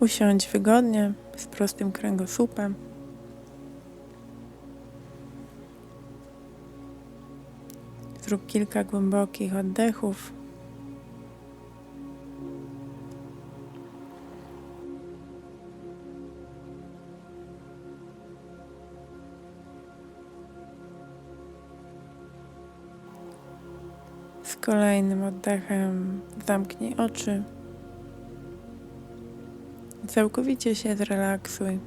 Usiądź wygodnie, z prostym kręgosłupem. Zrób kilka głębokich oddechów. Z kolejnym oddechem zamknij oczy. Całkowicie się zrelaksuj.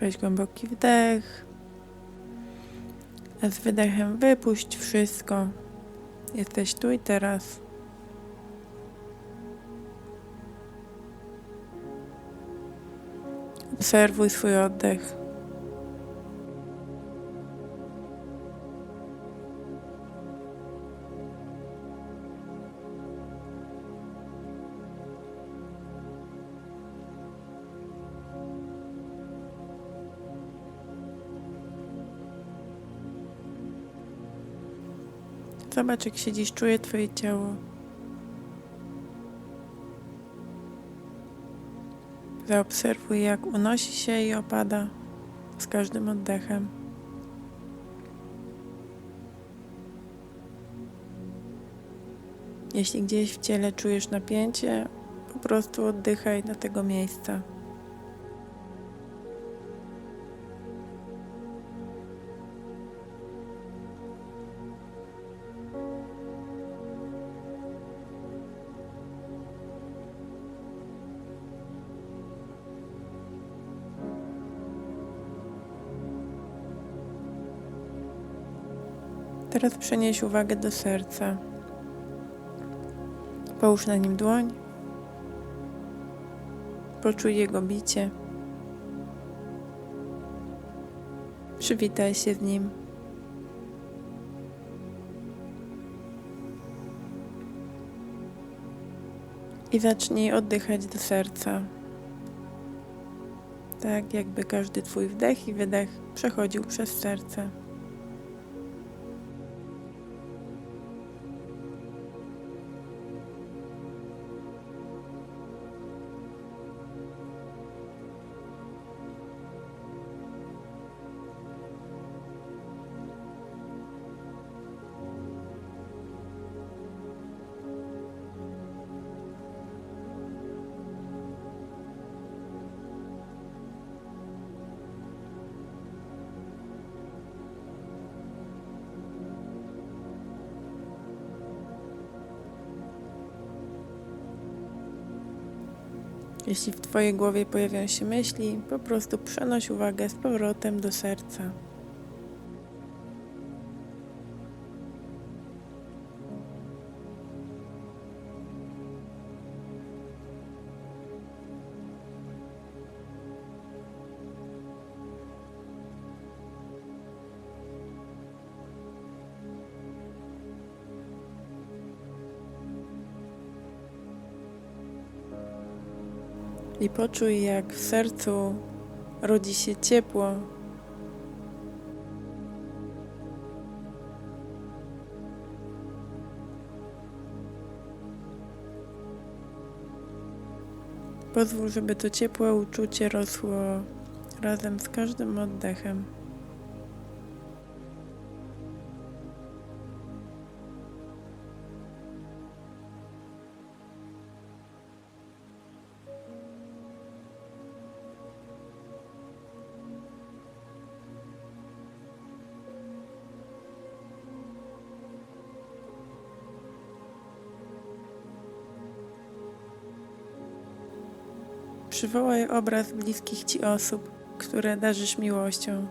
Weź głęboki wdech. A z wydechem wypuść wszystko. Jesteś tu i teraz. Obserwuj swój oddech. Zobacz, jak się dziś czuje Twoje ciało. Zaobserwuj, jak unosi się i opada z każdym oddechem. Jeśli gdzieś w ciele czujesz napięcie, po prostu oddychaj do tego miejsca. Teraz przenieś uwagę do serca. Połóż na nim dłoń. Poczuj jego bicie. Przywitaj się z nim. I zacznij oddychać do serca. Tak, jakby każdy Twój wdech i wydech przechodził przez serce. Jeśli w Twojej głowie pojawią się myśli, po prostu przenoś uwagę z powrotem do serca. I poczuj, jak w sercu rodzi się ciepło. Pozwól, żeby to ciepłe uczucie rosło razem z każdym oddechem. Przywołaj obraz bliskich ci osób, które darzysz miłością.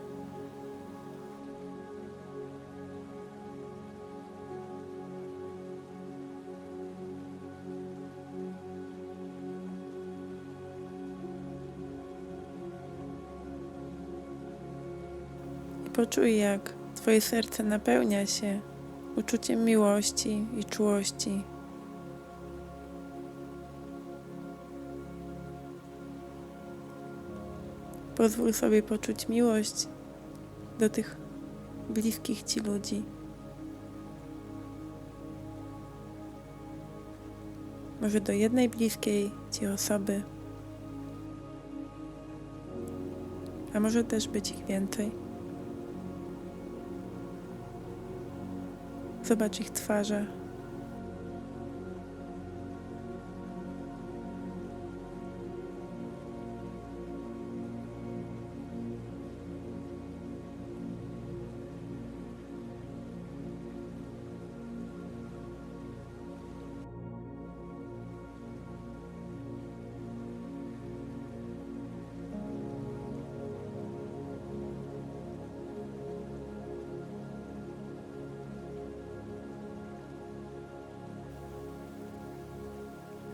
Poczuj, jak Twoje serce napełnia się uczuciem miłości i czułości. Pozwól sobie poczuć miłość do tych bliskich ci ludzi. Może do jednej bliskiej ci osoby, a może też być ich więcej. Zobacz ich twarze.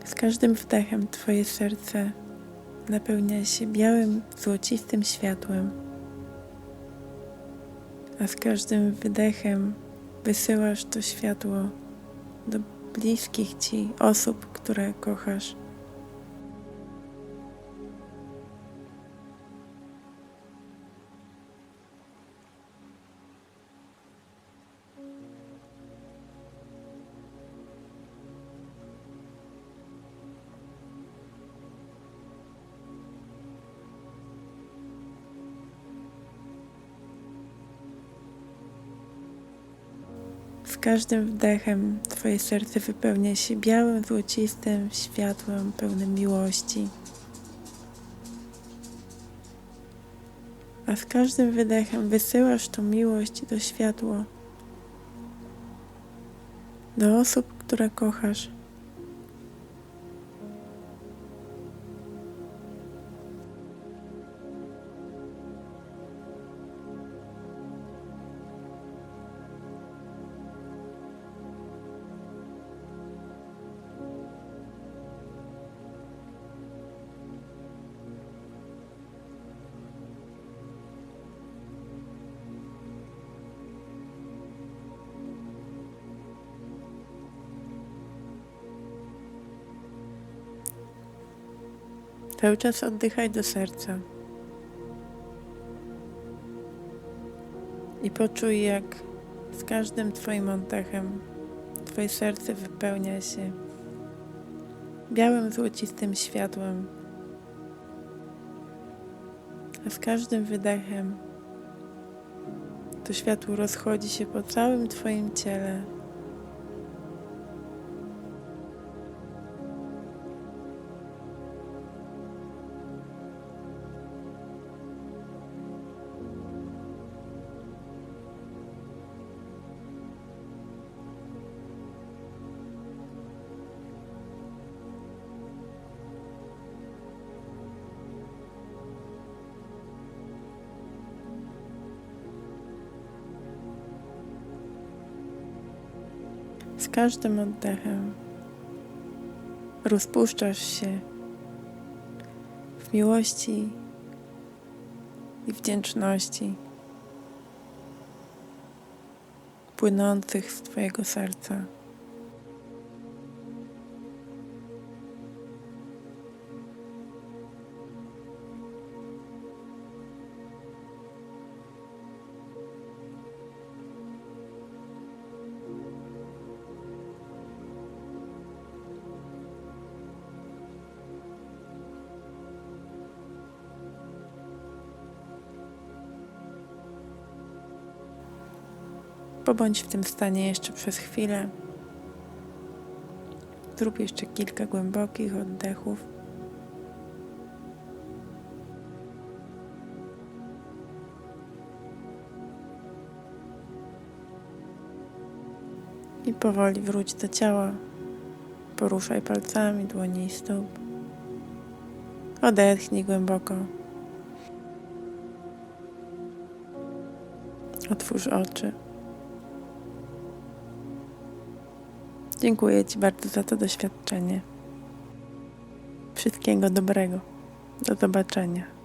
Z każdym wdechem Twoje serce napełnia się białym, złocistym światłem, a z każdym wydechem wysyłasz to światło do bliskich Ci osób, które kochasz. Z każdym wdechem Twoje serce wypełnia się białym, złocistym światłem pełnym miłości. A z każdym wydechem wysyłasz tą miłość do światła, do osób, które kochasz. Cały czas oddychaj do serca. I poczuj, jak z każdym Twoim oddechem Twoje serce wypełnia się białym, złocistym światłem. A z każdym wydechem to światło rozchodzi się po całym Twoim ciele. Z każdym oddechem rozpuszczasz się w miłości i wdzięczności płynących z Twojego serca. Pobądź w tym stanie jeszcze przez chwilę. Zrób jeszcze kilka głębokich oddechów. I powoli wróć do ciała. Poruszaj palcami dłoni i stóp. Odetchnij głęboko. Otwórz oczy. Dziękuję Ci bardzo za to doświadczenie. Wszystkiego dobrego. Do zobaczenia.